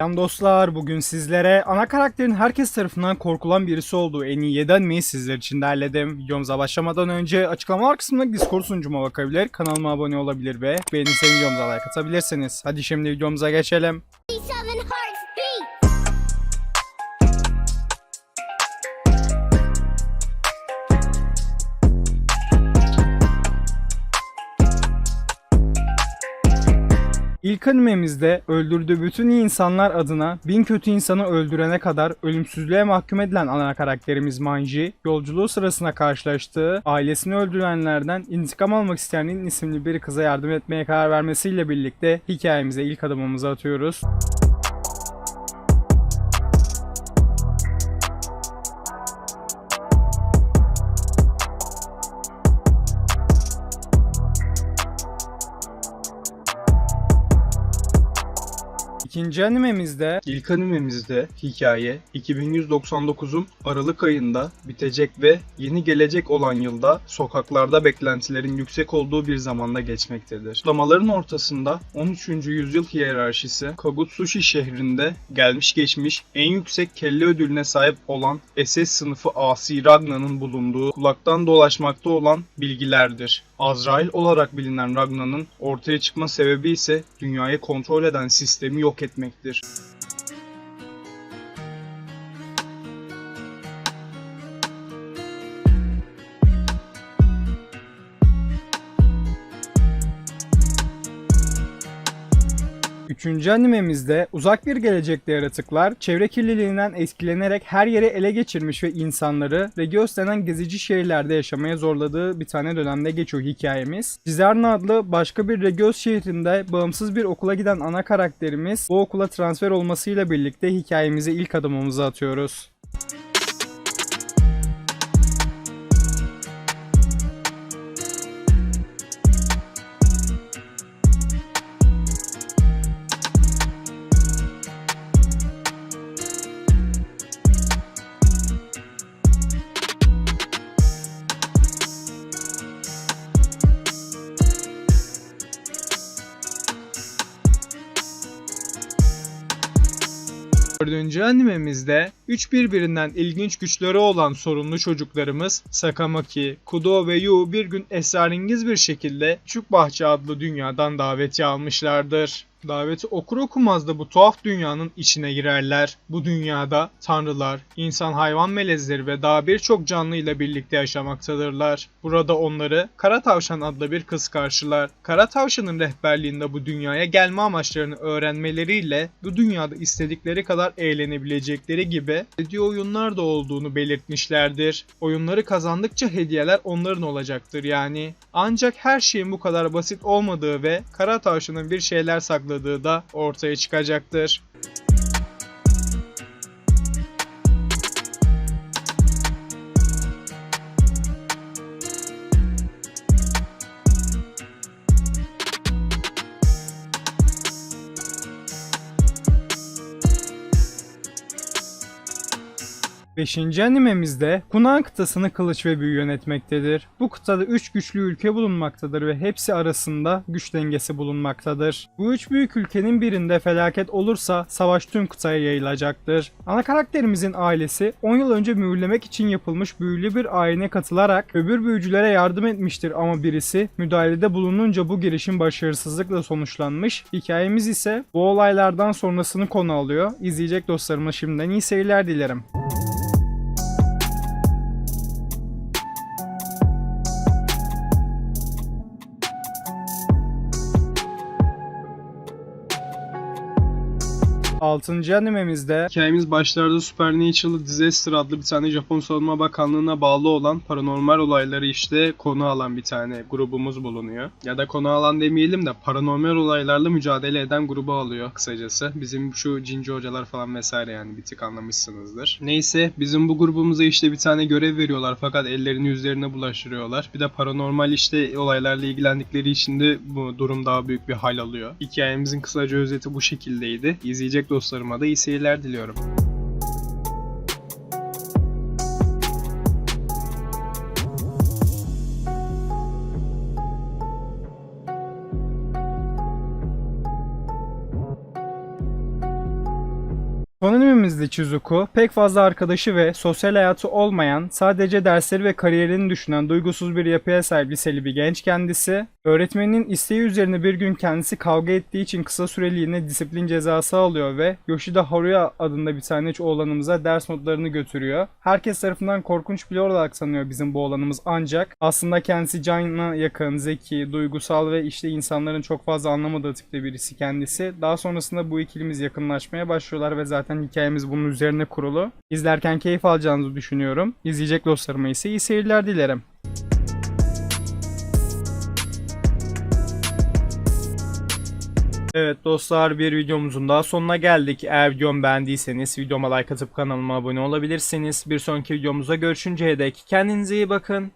Selam dostlar, bugün sizlere ana karakterin herkes tarafından korkulan birisi olduğu en iyi 7 animeyi sizler için derledim. Videomuza başlamadan önce açıklamalar kısmındaki Discord sunucuma bakabilir, kanalıma abone olabilir ve beğenirseniz videomuza like atabilirsiniz. Hadi şimdi videomuza geçelim. İlk animemizde öldürdüğü bütün iyi insanlar adına bin kötü insanı öldürene kadar ölümsüzlüğe mahkum edilen ana karakterimiz Manji, yolculuğu sırasında karşılaştığı ailesini öldürenlerden intikam almak isteyen isimli bir kıza yardım etmeye karar vermesiyle birlikte hikayemize ilk adımımızı atıyoruz. İkinci animemizde İlk animemizde hikaye 2199'un Aralık ayında bitecek ve yeni gelecek olan yılda sokaklarda beklentilerin yüksek olduğu bir zamanda geçmektedir. Kutlamaların ortasında 13. yüzyıl hiyerarşisi Kagutsushi şehrinde gelmiş geçmiş en yüksek kelle ödülüne sahip olan SS sınıfı Asi Ragna'nın bulunduğu kulaktan dolaşmakta olan bilgilerdir. Azrail olarak bilinen Ragna'nın ortaya çıkma sebebi ise dünyayı kontrol eden sistemi yok etmektir. Üçüncü animemizde uzak bir gelecekte yaratıklar çevre kirliliğinden etkilenerek her yeri ele geçirmiş ve insanları Regios denen gezici şehirlerde yaşamaya zorladığı bir tane dönemde geçiyor hikayemiz. Cizarna adlı başka bir Regios şehrinde bağımsız bir okula giden ana karakterimiz bu okula transfer olmasıyla birlikte hikayemize ilk adımımızı atıyoruz. Dördüncü animemizde üç birbirinden ilginç güçleri olan sorunlu çocuklarımız Sakamaki, Kudo ve Yu bir gün esrarengiz bir şekilde Çük Bahçe adlı dünyadan davetiye almışlardır. Daveti okur okumaz da bu tuhaf dünyanın içine girerler. Bu dünyada tanrılar, insan hayvan melezleri ve daha birçok canlı ile birlikte yaşamaktadırlar. Burada onları Kara Tavşan adlı bir kız karşılar. Kara Tavşan'ın rehberliğinde bu dünyaya gelme amaçlarını öğrenmeleriyle bu dünyada istedikleri kadar eğlenebilecekleri gibi hediye oyunlar da olduğunu belirtmişlerdir. Oyunları kazandıkça hediyeler onların olacaktır yani. Ancak her şeyin bu kadar basit olmadığı ve Kara Tavşan'ın bir şeyler sakladığı da ortaya çıkacaktır. Beşinci animemizde Kunan kıtasını kılıç ve büyü yönetmektedir. Bu kıtada 3 güçlü ülke bulunmaktadır ve hepsi arasında güç dengesi bulunmaktadır. Bu üç büyük ülkenin birinde felaket olursa savaş tüm kıtaya yayılacaktır. Ana karakterimizin ailesi 10 yıl önce mühürlemek için yapılmış büyülü bir ayine katılarak öbür büyücülere yardım etmiştir ama birisi müdahalede bulununca bu girişim başarısızlıkla sonuçlanmış. Hikayemiz ise bu olaylardan sonrasını konu alıyor. İzleyecek dostlarıma şimdiden iyi seyirler dilerim. Altıncı animemizde Hikayemiz başlarda Supernatural Disaster adlı bir tane Japon Savunma Bakanlığı'na bağlı olan paranormal olayları işte konu alan bir tane grubumuz bulunuyor. Ya da konu alan demeyelim de paranormal olaylarla mücadele eden grubu alıyor kısacası. Bizim şu cinci hocalar falan vesaire yani bir tık anlamışsınızdır. Neyse bizim bu grubumuza işte bir tane görev veriyorlar fakat ellerini yüzlerine bulaştırıyorlar. Bir de paranormal işte olaylarla ilgilendikleri için de bu durum daha büyük bir hal alıyor. Hikayemizin kısaca özeti bu şekildeydi. İzleyecek dostlarıma da iyi seyirler diliyorum. Tononimimiz de Chizuku, pek fazla arkadaşı ve sosyal hayatı olmayan, sadece dersleri ve kariyerini düşünen duygusuz bir yapıya sahip liseli bir genç kendisi. Öğretmeninin isteği üzerine bir gün kendisi kavga ettiği için kısa süreliğine disiplin cezası alıyor ve Yoshida Haruya adında bir tane oğlanımıza ders notlarını götürüyor. Herkes tarafından korkunç biri olarak sanıyor bizim bu oğlanımız ancak aslında kendisi canına yakın, zeki, duygusal ve işte insanların çok fazla anlamadığı tipte birisi kendisi. Daha sonrasında bu ikilimiz yakınlaşmaya başlıyorlar ve zaten hikayemiz bunun üzerine kurulu. İzlerken keyif alacağınızı düşünüyorum. İzleyecek dostlarıma ise iyi seyirler dilerim. Evet dostlar bir videomuzun daha sonuna geldik. Eğer videomu beğendiyseniz videoma like atıp kanalıma abone olabilirsiniz. Bir sonraki videomuzda görüşünceye dek kendinize iyi bakın.